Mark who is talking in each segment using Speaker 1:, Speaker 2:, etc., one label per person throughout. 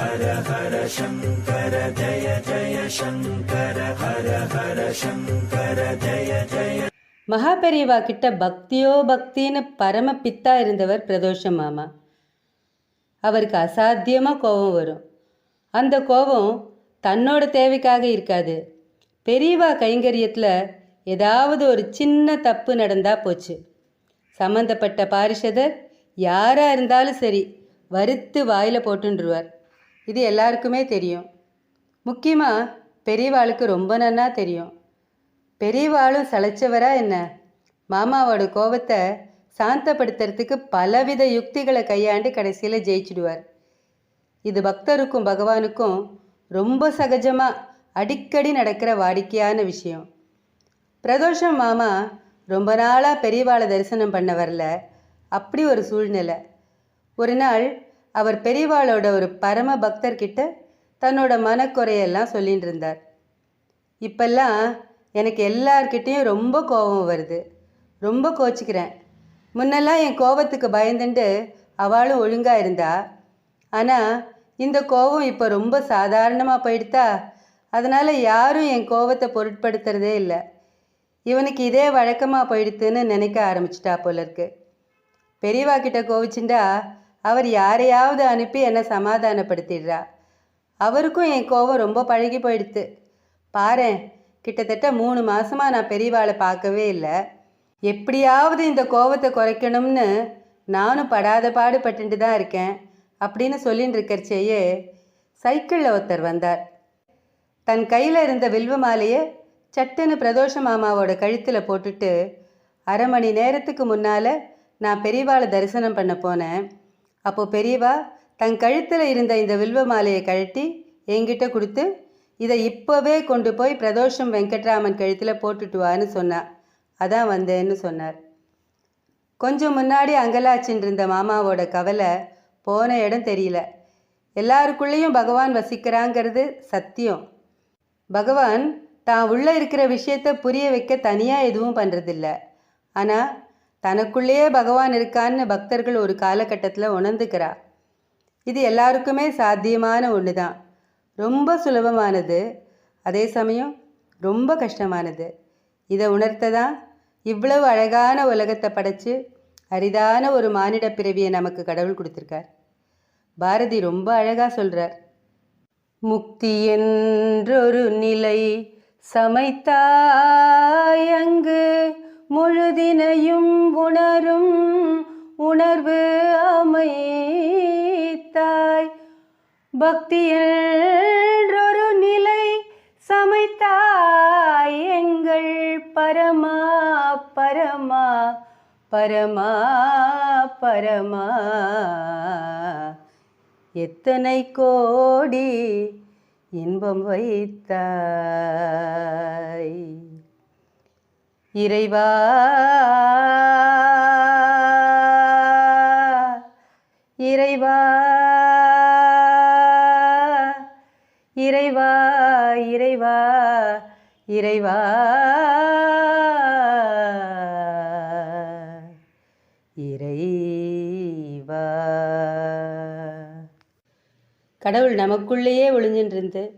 Speaker 1: ஹர ஹர சங்கர ஜய ஜய சங்கர ஹர ஹர சங்கர ஜய ஜய
Speaker 2: மகாபெரியவா கிட்ட பக்தியோ பக்தின்னு பரம பித்தா இருந்தவர் பிரதோஷ மாமா. அவருக்கு அசாத்தியமாக கோபம் வரும். அந்த கோபம் தன்னோட தேவைக்காக இருக்காது. பெரியவா கைங்கரியத்தில் ஏதாவது ஒரு சின்ன தப்பு நடந்தா போச்சு. சம்மந்தப்பட்ட பாரிஷதர் யாராக இருந்தாலும் சரி வறுத்து வாயில் போட்டுருவார் இது எல்லாருக்குமே தெரியும். முக்கியமாக பெரியவாளுக்கு ரொம்ப நன்னா தெரியும். பெரியவாளும் சளைச்சவரா என்ன? மாமாவோட கோபத்தை சாந்தப்படுத்துறதுக்கு பலவித யுக்திகளை கையாண்டு கடைசியில் ஜெயிச்சிடுவார். இது பக்தருக்கும் பகவானுக்கும் ரொம்ப சகஜமாக அடிக்கடி நடக்கிற வாடிக்கையான விஷயம். பிரதோஷம் மாமா ரொம்ப நாளாக பெரியவாளை தரிசனம் பண்ண வரல. அப்படி ஒரு சூழ்நிலை. ஒரு நாள் அவர் பெரியவாளோட ஒரு பரம பக்தர்கிட்ட தன்னோட மனக்குறையெல்லாம் சொல்லிட்டு இருந்தார். இப்பெல்லாம் எனக்கு எல்லார்கிட்டேயும் ரொம்ப கோபம் வருது. ரொம்ப கோச்சிக்கிறேன். முன்னெல்லாம் என் கோபத்துக்கு பயந்துட்டு அவளும் ஒழுங்காக இருந்தா. ஆனால் இந்த கோபம் இப்போ ரொம்ப சாதாரணமாக போயிடுதா அதனால் யாரும் என் கோபத்தை பொருட்படுத்துறதே இல்லை. இவனுக்கு இதே வழக்கமாக போயிடுத்துன்னு நினைக்க ஆரம்பிச்சிட்டா போல இருக்கு. பெரியவா கிட்ட கோவிச்சுண்டா அவர் யாரையாவது அனுப்பி என்னை சமாதானப்படுத்திடுறா. அவருக்கும் என் கோவம் ரொம்ப பழகி போயிடுத்து. பாரேன் கிட்டத்தட்ட மூணு மாசமா நான் பெரியவாளை பார்க்கவே இல்லை. எப்படியாவது இந்த கோபத்தை குறைக்கணும்னு நானும் படாத பாடுபட்டுட்டு தான் இருக்கேன் அப்படின்னு சொல்லின்னு இருக்கிறச்சேயே சைக்கிளில் ஒருத்தர் வந்தார். தன் கையில் இருந்த வில்வ மாலையை சட்டுன்னு பிரதோஷ மாமாவோட கழுத்தில் போட்டுட்டு அரை மணி நேரத்துக்கு முன்னால் நான் பெரியவாளை தரிசனம் பண்ண போனேன். அப்போ பெரியவா தன் கழுத்தில் இருந்த இந்த வில்வ மாலையை கழட்டி என்கிட்ட கொடுத்து இதை இப்போவே கொண்டு போய் பிரதோஷம் வெங்கட்ராமன் கழுத்தில் போட்டுட்டு வான்னு சொன்னா. அதான் வந்தேன்னு சொன்னார். கொஞ்சம் முன்னாடி அங்கலாச்சின் இருந்த மாமாவோட கவலை போன இடம் தெரியல. எல்லாருக்குள்ளேயும் பகவான் வசிக்கிறாங்கிறது சத்தியம். பகவான் தான் உள்ளே இருக்கிற விஷயத்தை புரிய வைக்க தனியாக எதுவும் பண்ணுறதில்ல ஆனால் தனக்குள்ளேயே பகவான் இருக்கான்னு பக்தர்கள் ஒரு காலகட்டத்தில் உணர்ந்துக்கிறா. இது எல்லாருக்குமே சாத்தியமான ஒன்று தான் ரொம்ப சுலபமானது. அதே சமயம் ரொம்ப கஷ்டமானது. இதை உணர்த்த தான் இவ்வளவு அழகான உலகத்தை படைச்சு அரிதான ஒரு மானிட பிறவியை நமக்கு கடவுள் கொடுத்துருக்கார். பாரதி ரொம்ப அழகாக சொல்கிறார் முக்தி என்றொரு நிலை சமைத்தாயங்கு முழுதினையும் உணரும் உணர்வு அமைத்தாய். பக்தி என்றொரு நிலை சமைத்தாய். எங்கள் பரமா பரமா பரமா பரமா. எத்தனை கோடி இன்பம் வைத்தாய். இறைவா. இறைவா. இறைவா இறைவா இறைவா. இறைவா. கடவுள் நமக்குள்ளேயே ஒளிஞ்சின்றிருந்து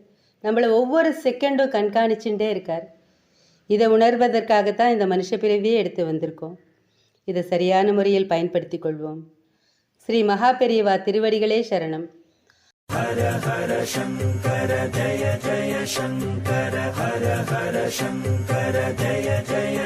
Speaker 2: நம்மளை ஒவ்வொரு செகண்டும் கண்காணிச்சுட்டே இருக்கார். இதை உணர்வதற்காகத்தான் இந்த மனுஷ பிறவியே எடுத்து வந்திருக்கோம். இதை சரியான முறையில் பயன்படுத்தி கொள்வோம். ஸ்ரீ மகா பெரியவா திருவடிகளே சரணம்.
Speaker 1: ஹர ஹர சங்கர ஜய ஜய சங்கர ஹர ஹர சங்கர ஜய ஜய